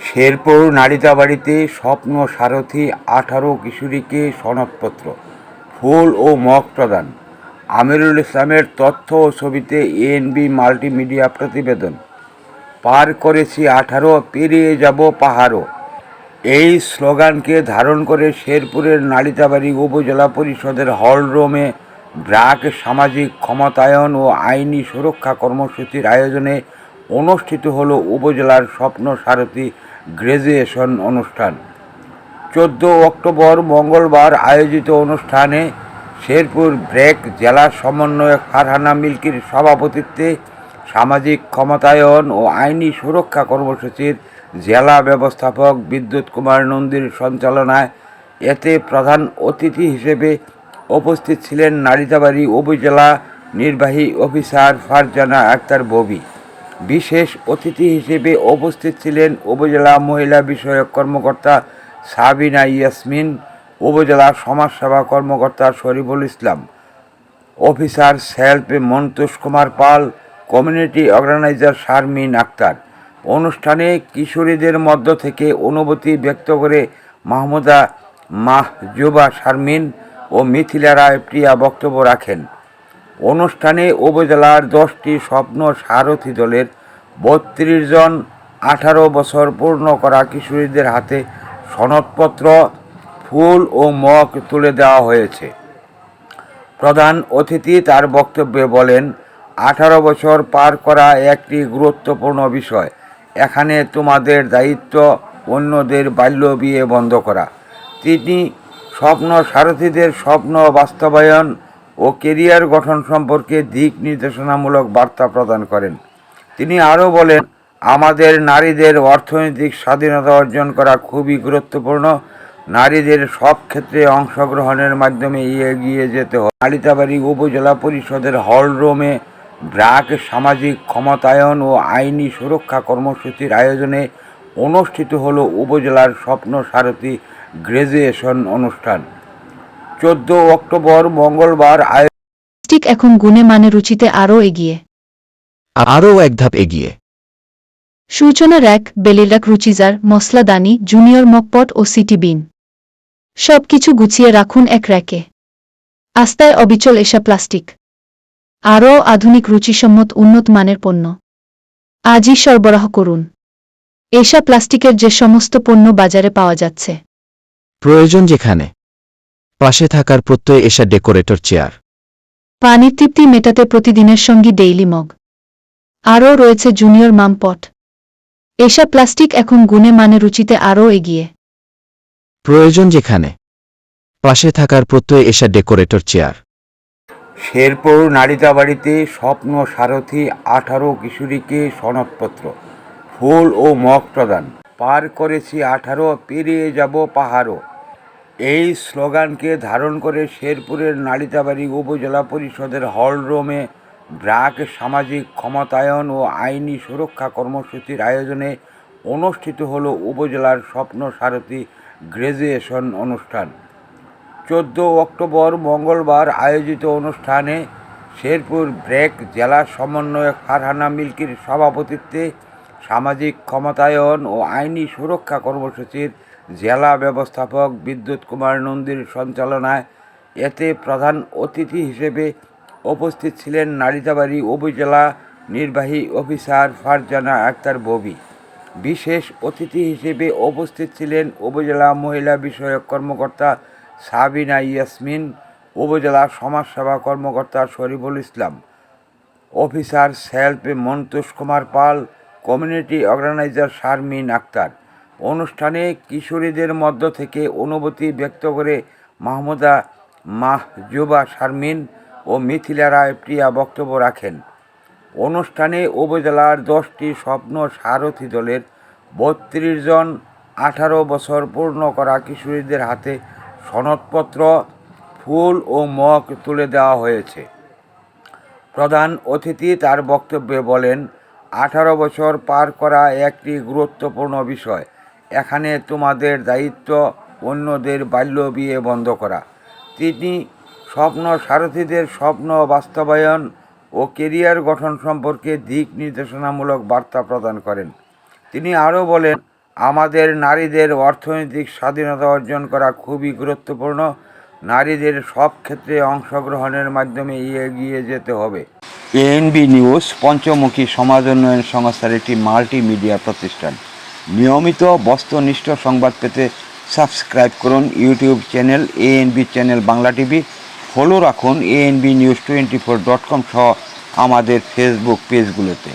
শেরপুর নালিতাবাড়িতে স্বপ্ন সারথি আঠারো কিশোরীকে সনদপত্র, ফুল ও মগ প্রদান। আমিরুল ইসলামের তথ্য ও ছবিতে এএনবি মাল্টিমিডিয়া প্রতিবেদন। পার করেছি আঠারো, পেরিয়ে যাব পাহাড়ও। এই স্লোগানকে ধারণ করে শেরপুরের নালিতাবাড়ি উপজেলা পরিষদের হলরুমে ব্র্যাক সামাজিক ক্ষমতায়ন ও আইনি সুরক্ষা কর্মসূচির আয়োজনে অনুষ্ঠিত হলো উপজেলার স্বপ্ন সারথী গ্র্যাজুয়েশন অনুষ্ঠান। চোদ্দ অক্টোবর মঙ্গলবার আয়োজিত অনুষ্ঠানে শেরপুর ব্রেক জেলা সমন্বয়ক ফারহানা মিল্কির সভাপতিত্বে সামাজিক ক্ষমতায়ন ও আইনি সুরক্ষা কর্মসূচির জেলা ব্যবস্থাপক বিদ্যুৎ কুমার নন্দীর সঞ্চালনায় এতে প্রধান অতিথি হিসেবে উপস্থিত ছিলেন নারিতাবাড়ি উপজেলা নির্বাহী অফিসার ফারজানা আক্তার ববি। বিশেষ অতিথি হিসেবে উপস্থিত ছিলেন উপজেলা মহিলা বিষয়ক কর্মকর্তা সাবিনা ইয়াসমিন, উপজেলা সমাজসেবা কর্মকর্তা শরীফুল ইসলাম, অফিসার সেলফ মন্তোষ কুমার পাল, কমিউনিটি অর্গানাইজার শারমিন আক্তার। অনুষ্ঠানে কিশোরীদের মধ্য থেকে অনুভূতি ব্যক্ত করে মাহমুদা মাহজুবা শারমিন ও মিথিলা রায় প্রিয়া বক্তব্য রাখেন। অনুষ্ঠানে উপজেলার দশটি স্বপ্ন সারথী দলের বত্রিশ জন আঠারো বছর পূর্ণ করা কিশোরীদের হাতে সনদপত্র, ফুল ও মগ তুলে দেওয়া হয়েছে। প্রধান অতিথি তার বক্তব্যে বলেন, আঠারো বছর পার করা একটি গুরুত্বপূর্ণ বিষয়। এখানে তোমাদের দায়িত্ব অন্যদের বাল্য বিয়ে বন্ধ করা। তিনি স্বপ্ন সারথীদের স্বপ্ন বাস্তবায়ন ও কেরিয়ার গঠন সম্পর্কে দিক নির্দেশনামূলক বার্তা প্রদান করেন। তিনি আরও বলেন, আমাদের নারীদের অর্থনৈতিক স্বাধীনতা অর্জন করা খুবই গুরুত্বপূর্ণ। নারীদের সব ক্ষেত্রে অংশগ্রহণের মাধ্যমে এগিয়ে যেতে হয় নালিতাবাড়ি উপজেলা পরিষদের হলরুমে ব্র্যাক সামাজিক ক্ষমতায়ন ও আইনি সুরক্ষা কর্মসূচির আয়োজনে অনুষ্ঠিত হল উপজেলার স্বপ্ন সারথী গ্র্যাজুয়েশন অনুষ্ঠান। চোদ্দ অক্টোবর মঙ্গলবার প্লাস্টিক এখন গুণে মানে রুচিতে আরও এগিয়ে। আরও এক ধাপ এগিয়ে। সূচনা র্যাক বেলিরাক রুচিজার মশলাদানি জুনিয়র মকপট ও সিটি বিন। সব কিছু গুছিয়ে রাখুন এক র্যাকে। আস্তায় অবিচল এসা প্লাস্টিক। আরও আধুনিক রুচিসম্মত উন্নত মানের পণ্য। আজই সরবরাহ করুন। এসা প্লাস্টিকের যে সমস্ত পণ্য বাজারে পাওয়া যাচ্ছে। প্রয়োজন যেখানে। পাশে থাকার প্রত্যয় এসা ডেকোরেটর চেয়ার। পানির তৃপ্তি মেটাতে প্রতিদিনের সঙ্গী ডেইলি মগ। আরও রয়েছে জুনিয়র মামপট। এসা প্লাস্টিক এখন গুণে মানে রুচিতে আরও এগিয়ে। প্রয়োজন যেখানে পাশে থাকার প্রত্যয় এসা ডেকোরেটর চেয়ার। শেরপুর নারিতাবাড়িতে স্বপ্ন সারথি আঠারো কিশোরীকে সনদপত্র ফুল ও মগ প্রদান। পার করেছি আঠারো পেরিয়ে যাব পাহাড়ও। এই স্লোগানকে ধারণ করে শেরপুরের নালিতাবাড়ি উপজেলা পরিষদের হলরুমে ব্র্যাক সামাজিক ক্ষমতায়ন ও আইনি সুরক্ষা কর্মসূচির আয়োজনে অনুষ্ঠিত হল উপজেলার স্বপ্ন সারথী গ্র্যাজুয়েশন অনুষ্ঠান। চোদ্দ অক্টোবর মঙ্গলবার আয়োজিত অনুষ্ঠানে শেরপুর ব্রেক জেলা সমন্বয়ক ফারহানা মিল্কির সভাপতিত্বে সামাজিক ক্ষমতায়ন ও আইনি সুরক্ষা কর্মসূচির জেলা ব্যবস্থাপক বিদ্যুৎ কুমার নন্দীর সঞ্চালনায় এতে প্রধান অতিথি হিসেবে উপস্থিত ছিলেন নারিতাবাড়ি উপজেলা নির্বাহী অফিসার ফারজানা আক্তার ববি। বিশেষ অতিথি হিসেবে উপস্থিত ছিলেন উপজেলা মহিলা বিষয়ক কর্মকর্তা সাবিনা ইয়াসমিন, উপজেলা সমাজসেবা কর্মকর্তা শরীফুল ইসলাম, অফিসার সেলফ মন্তোষ কুমার পাল, কমিউনিটি অর্গানাইজার শারমিন আক্তার। অনুষ্ঠানে কিশোরীদের মধ্য থেকে অনুভূতি ব্যক্ত করে মাহমুদা মাহজুবা শারমিন ও মিথিলা রায় প্রিয়া বক্তব্য রাখেন। অনুষ্ঠানে উপজেলার দশটি স্বপ্ন সারথী দলের বত্রিশ জন আঠারো বছর পূর্ণ করা কিশোরীদের হাতে সনদপত্র, ফুল ও মগ তুলে দেওয়া হয়েছে। প্রধান অতিথি তার বক্তব্যে বলেন, আঠারো বছর পার করা একটি গুরুত্বপূর্ণ বিষয়। এখানে তোমাদের দায়িত্ব অন্যদের বাল্য বিয়ে বন্ধ করা। তিনি স্বপ্ন সারথীদের স্বপ্ন বাস্তবায়ন ও কেরিয়ার গঠন সম্পর্কে দিক নির্দেশনামূলক বার্তা প্রদান করেন। তিনি আরও বলেন, আমাদের নারীদের অর্থনৈতিক স্বাধীনতা অর্জন করা খুবই গুরুত্বপূর্ণ। নারীদের সব ক্ষেত্রে অংশগ্রহণের মাধ্যমে এগিয়ে যেতে হবে। এএনবি নিউজ পঞ্চমুখী সমাজ উন্নয়ন সংস্থার একটি মাল্টিমিডিয়া প্রতিষ্ঠান। নিয়মিত বস্তুনিষ্ঠ সংবাদ পেতে সাবস্ক্রাইব করুন YouTube channel ANB channel Bangla TV follow রাখুন ANB news twenty four dot com সহ আমাদের ফেসবুক পেজগুলোতে